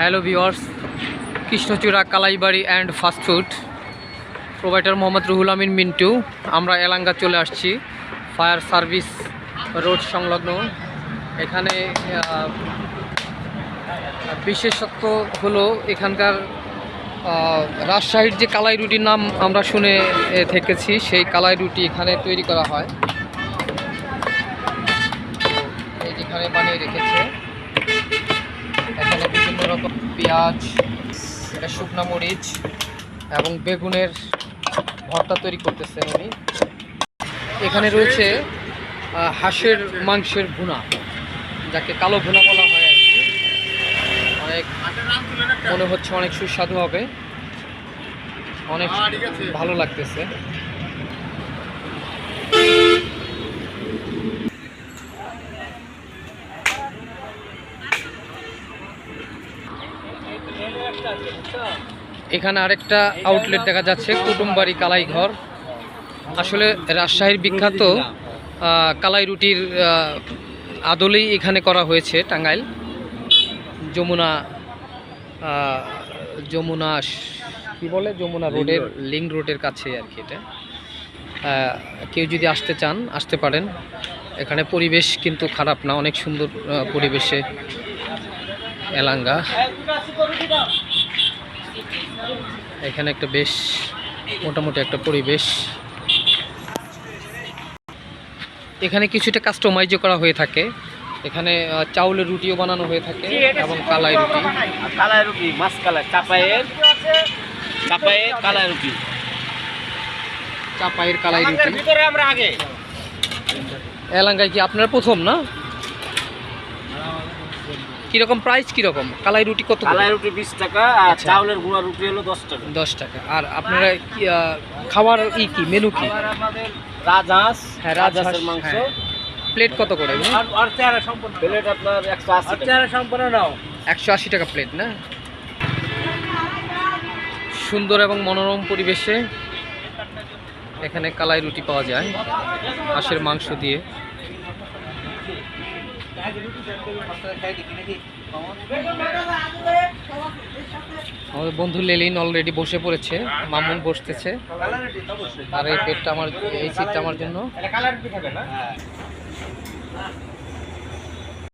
Hello viewers Krishnachura Kalaibari and fast food provider Mohammad Ruhul Amin Mintu আমরা এলাঙ্গা চলে আসছি ফায়ার সার্ভিস রোড সংলগ্ন। এখানে বিশেষত্ব হলো এখানকার রাজশাহীর যে কালাই রুটির নাম আমরা শুনে থেকেছি, সেই কালাই রুটি এখানে তৈরি করা হয়। এই যেখানে বানিয়ে রেখেছে। এখানে পেঁয়াজ, এটা শুকনো মরিচ এবং বেগুনের ভর্তা তৈরি করতেছেন উনি। এখানে রয়েছে হাঁসের মাংসের ভুনা, যাকে কালো ভুনা বলা হয় আর কি। অনেক মনে হচ্ছে অনেক সুস্বাদু হবে। অনেক ভালো লাগতেছে। এখানে আরেকটা আউটলেট দেখা যাচ্ছে কুটুমবাড়ি কালাই ঘর আসলে রাজশাহীর বিখ্যাত কালাই রুটির আদলেই এখানে করা হয়েছে টাঙ্গাইল। যমুনা যমুনা কি বলে? যমুনা রোডের লিঙ্ক রোডের কাছে আর কি এটা। কেউ যদি আসতে চান আসতে পারেন। এখানে পরিবেশ কিন্তু খারাপ না অনেক সুন্দর পরিবেশে। এলাঙ্গা। এখানে একটা বেশ মোটামুটি একটা পরিবেশ। এখানে কিছুটা কাস্টমাইজও করা হয়ে থাকে। এখানে চাউলের রুটিও বানানো হয়ে থাকে এবং কালাই রুটি। কালাই রুটি মাছ কালাই চাপায়ের চাপায়ের কালাই রুটি। চাপাইয়ের কালাই রুটি। ভিতরে আমরা আগে। এলাঙ্গায় কি আপনার প্রথম না? কীরকম প্রাইস কীরকম? কালাই রুটি কত? কালাই রুটি বিশ টাকা আর আচ্ছা। চাউলের গুঁড়া রুটি হলো দশ টাকা। দশ টাকা। আর আপনারা কি খাওয়ার ই কি মেনু কি? রাজহাঁস হ্যাঁ, রাজহাঁসের মাংস। হ্যাঁ। প্লেট কত করে আর আর চেহারা সম্পূর্ণ প্লেট আপনার একশো আশি চেহারা সম্পূর্ণ নাও। একশো আশি টাকা প্লেট না? সুন্দর এবং মনোরম পরিবেশে এখানে কালাই রুটি পাওয়া যায় হাঁসের মাংস দিয়ে। আমাদের বন্ধু লেলিন অলরেডি বসে পড়েছে মামুন বসতেছে। আর এই পেটটা আমার এই সিটটা আমার জন্য।